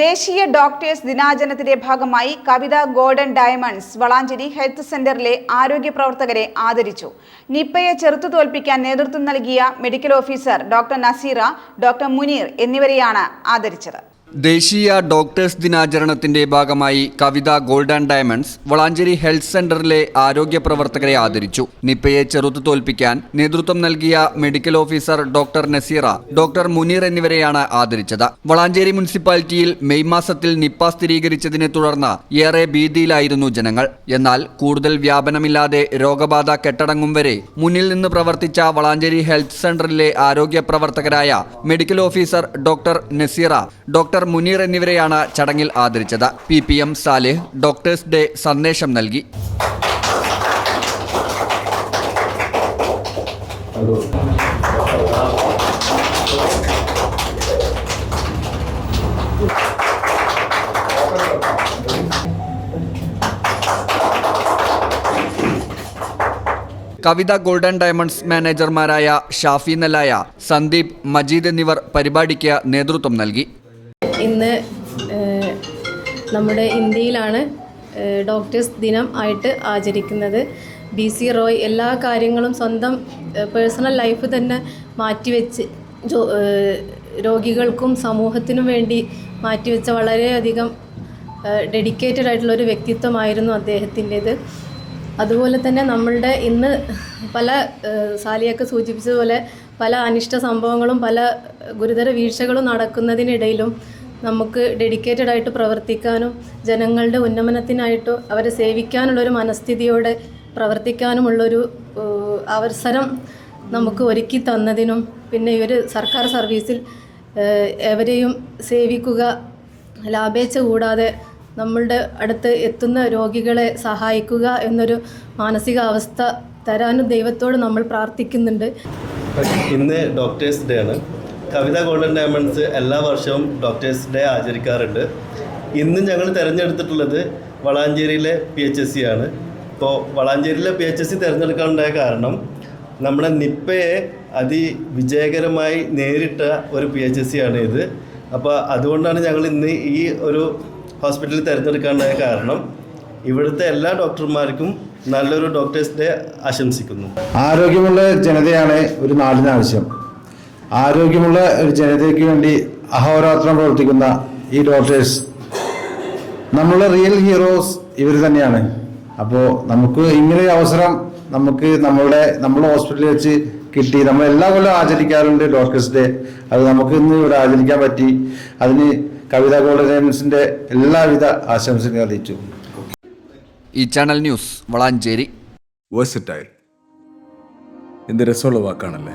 ദേശീയ ഡോക്ടേഴ്സ് ദിനാചരണത്തിന്റെ ഭാഗമായി Kavitha golden diamonds Valanchery health സെന്ററിലെ ആരോഗ്യ പ്രവർത്തകരെ ആദരിച്ചു. നിപ്പയെ ചെറുത്തു തോൽപ്പിക്കാൻ നേതൃത്വം നൽകിയ medical officer doctor Naseera doctor Muneer എന്നിവരെയാണ് ആദരിച്ചത്. ദേശീയ ഡോക്ടേഴ്സ് ദിനാചരണത്തിന്റെ ഭാഗമായി Kavitha gold and diamonds Valanchery health സെന്ററിലെ ആരോഗ്യ പ്രവർത്തകരെ ആദരിച്ചു. നിപ്പയെ ചെറുത്തു തോൽപ്പിക്കാൻ നേതൃത്വം നൽകിയ medical officer doctor Naseera doctor Muneer എന്നിവരെയാണ് ആദരിച്ചത്. വളാഞ്ചേരി മുനിസിപ്പാലിറ്റിയിൽ മെയ് മാസത്തിൽ നിപ്പ സ്ഥിരീകരിച്ചതിനെ തുടർന്ന് ഏറെ ഭീതിയിലായിരുന്നു ജനങ്ങൾ. എന്നാൽ കൂടുതൽ വ്യാപനമില്ലാതെ രോഗബാധ കെട്ടടങ്ങും വരെ മുന്നിൽ നിന്ന് പ്രവർത്തിച്ച വളാഞ്ചേരി ഹെൽത്ത് സെന്ററിലെ ആരോഗ്യ പ്രവർത്തകരായ medical officer doctor Nazeera doctor Muneer എന്നിവരെയാണ് ചടങ്ങിൽ ആദരിച്ചത്. P P M Salih doctors day സന്ദേശം നൽകി. കവിത ഗോൾഡൻ ഡയമണ്ട്സ് മാനേജർമാരായ ഷാഫി നലായ സന്ദീപ് മജീദ് എന്നിവർ പരിപാടിക്ക് നേതൃത്വം നൽകി. ഇന്ന് നമ്മുടെ ഇന്ത്യയിലാണ് ഡോക്ടേഴ്സ് ദിനം ആയിട്ട് ആചരിക്കുന്നത്. ബി സി റോയ് എല്ലാ കാര്യങ്ങളും സ്വന്തം പേഴ്സണൽ ലൈഫ് തന്നെ മാറ്റിവെച്ച് രോഗികൾക്കും സമൂഹത്തിനും വേണ്ടി മാറ്റിവെച്ച വളരെയധികം ഡെഡിക്കേറ്റഡ് ആയിട്ടുള്ള ഒരു വ്യക്തിത്വമായിരുന്നു അദ്ദേഹത്തിന്റേത്. അതുപോലെ തന്നെ നമ്മളുടെ ഇന്ന് പല സാലിയൊക്കെ സൂചിപ്പിച്ചതുപോലെ പല അനിഷ്ട സംഭവങ്ങളും പല ഗുരുതര വീഴ്ചകളും നടക്കുന്നതിനിടയിലും നമുക്ക് ഡെഡിക്കേറ്റഡ് ആയിട്ട് പ്രവർത്തിക്കാനും ജനങ്ങളുടെ ഉന്നമനത്തിനായിട്ട് അവരെ സേവിക്കാനുള്ളൊരു മനസ്ഥിതിയോടെ പ്രവർത്തിക്കാനുമുള്ളൊരു അവസരം നമുക്ക് ഒരുക്കി തന്നതിനും പിന്നെ ഈ ഒരു സർക്കാർ സർവീസിൽ എവരെയും സേവിക്കുക ലാഭേച്ഛ കൂടാതെ നമ്മളുടെ അടുത്ത് എത്തുന്ന രോഗികളെ സഹായിക്കുക എന്നൊരു മാനസികാവസ്ഥ തരാനും ദൈവത്തോട് നമ്മൾ പ്രാർത്ഥിക്കുന്നുണ്ട്. ഇന്ന് ഡോക്ടേഴ്സ് ഡേ ആണ്. കവിത ഗോൾഡൻ ഡയമണ്ട്സ് എല്ലാ വർഷവും ഡോക്ടേഴ്സ് ഡേ ആചരിക്കാറുണ്ട്. ഇന്ന് ഞങ്ങൾ തിരഞ്ഞെടുത്തിട്ടുള്ളത് വളാഞ്ചേരിയിലെ പി എച്ച് എസ് സി ആണ്. ഇപ്പോൾ വളാഞ്ചേരിയിലെ പി എച്ച് എസ് സി തിരഞ്ഞെടുക്കാനുണ്ടായ കാരണം നമ്മുടെ നിപ്പയെ അതിവിജയകരമായി നേരിട്ട ഒരു പി എച്ച് എസ് സി ആണ് ഇത്. അപ്പോൾ അതുകൊണ്ടാണ് ഞങ്ങൾ ഇന്ന് ഈ ഒരു ഹോസ്പിറ്റലിൽ തിരഞ്ഞെടുക്കാനുണ്ടായ കാരണം ഇവിടുത്തെ എല്ലാ ഡോക്ടർമാർക്കും നല്ലൊരു ഡോക്ടേഴ്സ് ഡേ ആശംസിക്കുന്നു. ആരോഗ്യമുള്ള ജനതയാണ് ഒരു നാടിന് ആവശ്യം. ആരോഗ്യമുള്ള ഒരു ജനതയ്ക്ക് വേണ്ടി അഹോരാത്രം പ്രവർത്തിക്കുന്ന ഈ ഡോക്ടേഴ്സ്. നമ്മളെ റിയൽ ഹീറോസ് ഇവർ തന്നെയാണ്. അപ്പോൾ നമുക്ക് ഇങ്ങനെ അവസരം നമുക്ക് നമ്മളുടെ നമ്മുടെ ഹോസ്പിറ്റലിൽ വെച്ച് കിട്ടി നമ്മൾ എല്ലാ കൊല്ലം ആചരിക്കാറുണ്ട് ഡോക്ടേഴ്സ് ഡേ അത് നമുക്ക് ഇന്ന് ഇവിടെ ആചരിക്കാൻ പറ്റി. അതിന് കവിത കോളേജിന്റെ എല്ലാവിധ ആശംസകളും അറിയിച്ചു. ഈ ചാനൽ ന്യൂസ് വളാഞ്ചേരി. വേഴ്സറ്റൈൽ എന്ത് രസമുള്ള വാക്കാണല്ലേ?